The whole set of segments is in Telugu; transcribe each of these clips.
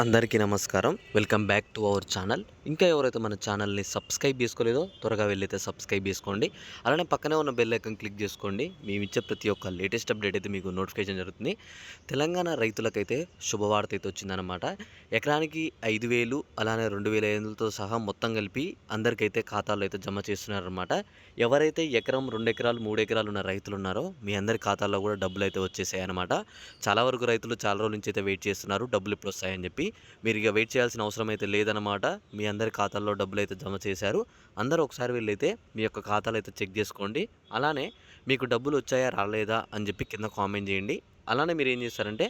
అందరికీ నమస్కారం. Welcome back to our channel ఇంకా ఎవరైతే మన ఛానల్ని సబ్స్క్రైబ్ చేసుకోలేదో త్వరగా వెళ్ళైతే సబ్స్క్రైబ్ చేసుకోండి. అలానే పక్కనే ఉన్న బెల్ ఐకన్ క్లిక్ చేసుకోండి. మేము ఇచ్చే ప్రతి ఒక్క లేటెస్ట్ అప్డేట్ అయితే మీకు నోటిఫికేషన్ జరుగుతుంది. తెలంగాణ రైతులకైతే శుభవార్త అయితే వచ్చిందనమాట ఎకరానికి ఐదు వేలు అలానే రెండు వేల ఐదులతో సహా మొత్తం కలిపి అందరికైతే ఖాతాలు అయితే జమ చేస్తున్నారనమాట ఎవరైతే ఎకరం రెండు ఎకరాలు మూడు ఎకరాలు ఉన్న రైతులు ఉన్నారో మీ అందరి ఖాతాల్లో కూడా డబ్బులు అయితే వచ్చేసాయి అనమాట చాలా వరకు రైతులు చాలా రోజుల నుంచి అయితే వెయిట్ చేస్తున్నారు. డబ్బులు ఇప్పుడు వస్తాయని చెప్పి. మీరు ఇక వెయిట్ చేయాల్సిన అవసరం అయితే లేదనమాట మీ అందరి ఖాతాల్లో డబ్బులు అయితే జమ చేశారు. అందరూ ఒకసారి వెళ్ళైతే మీ యొక్క ఖాతాలు అయితే చెక్ చేసుకోండి. అలానే మీకు డబ్బులు వచ్చాయా రాలేదా అని చెప్పి కింద కామెంట్ చేయండి. అలానే మీరు ఏం చేస్తారంటే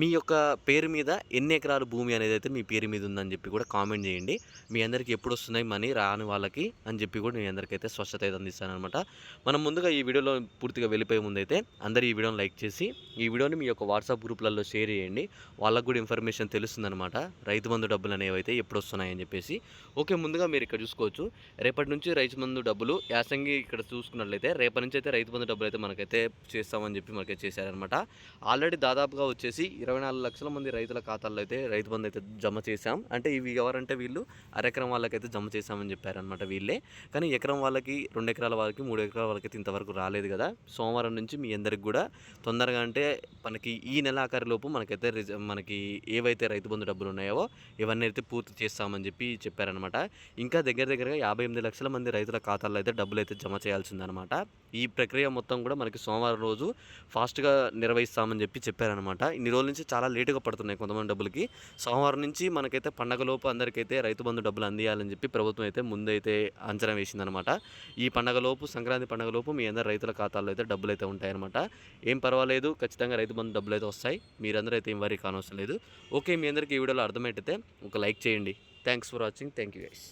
మీ యొక్క పేరు మీద ఎన్ని ఎకరాలు భూమి అనేది అయితే మీ పేరు మీద ఉందని చెప్పి కూడా కామెంట్ చేయండి. మీ అందరికీ ఎప్పుడు వస్తున్నాయి మనీ రాని వాళ్ళకి అని చెప్పి కూడా మీ అందరికైతే స్వచ్ఛత అయితే అందిస్తానమాట మనం ముందుగా ఈ వీడియోలో పూర్తిగా వెళ్ళిపోయే ముందైతే అందరూ ఈ వీడియోని లైక్ చేసి ఈ వీడియోని మీ యొక్క వాట్సాప్ గ్రూప్లలో షేర్ చేయండి. వాళ్ళకు కూడా ఇన్ఫర్మేషన్ తెలుస్తుందన్నమాట. రైతు బంధు డబ్బులు అనేవి అయితే ఎప్పుడు వస్తున్నాయని చెప్పేసి. ఓకే ముందుగా మీరు ఇక్కడ చూసుకోవచ్చు. రేపటి నుంచి రైతు బంధు డబ్బులు యాసంగి ఇక్కడ చూసుకున్నట్లయితే రేపటి నుంచి అయితే రైతు బంధు డబ్బులు అయితే మనకైతే చేస్తామని చెప్పి మనకైతే చేశారనమాట ఆల్రెడీ దాదాపుగా వచ్చేసి ఇరవై నాలుగు లక్షల మంది రైతుల ఖాతాల్లో అయితే రైతు బంధు అయితే జమ చేశాం. అంటే ఇవి ఎవరంటే వీళ్ళు అరెకరం వాళ్ళకైతే జమ చేశామని చెప్పారనమాట వీళ్ళే. కానీ ఎకరం వాళ్ళకి రెండు ఎకరాల వాళ్ళకి మూడు ఎకరాల వాళ్ళకి అయితే ఇంతవరకు రాలేదు కదా. సోమవారం నుంచి మీ అందరికి కూడా తొందరగా అంటే మనకి ఈ నెల ఆఖరిలోపు మనకైతే రిజ- మనకి ఏవైతే రైతు బంధు డబ్బులు ఉన్నాయో ఇవన్నీ అయితే పూర్తి చేస్తామని చెప్పి చెప్పారనమాట ఇంకా దగ్గర దగ్గరగా యాభై ఎనిమిది లక్షల మంది రైతుల ఖాతాల్లో అయితే డబ్బులు అయితే జమ చేయాల్సిందనమాట ఈ ప్రక్రియ మొత్తం కూడా మనకి సోమవారం రోజు ఫాస్ట్గా నిర్వహిస్తామని చెప్పి చెప్పారనమాట ఇన్ని రోజుల నుంచి చాలా లేటుగా పడుతున్నాయి కొంతమంది డబ్బులకి. సోమవారం నుంచి మనకైతే పండగలోపు అందరికైతే రైతు బంధు డబ్బులు అందియాలని చెప్పి ప్రభుత్వం అయితే ముందైతే అంచనా వేసిందనమాట ఈ పండగలోపు సంక్రాంతి పండగలోపు మీ అందరు రైతుల ఖాతాల్లో అయితే డబ్బులు అయితే ఉంటాయన్నమాట. ఏం పర్వాలేదు ఖచ్చితంగా రైతు బంధు డబ్బులు అయితే వస్తాయి. మీరందరూ అయితే ఏం వరీ కానవసరం లేదు. ఓకే మీ అందరికీ ఈ వీడియోలో అర్థమైతే ఒక లైక్ చేయండి. Thanks for watching. Thank you guys.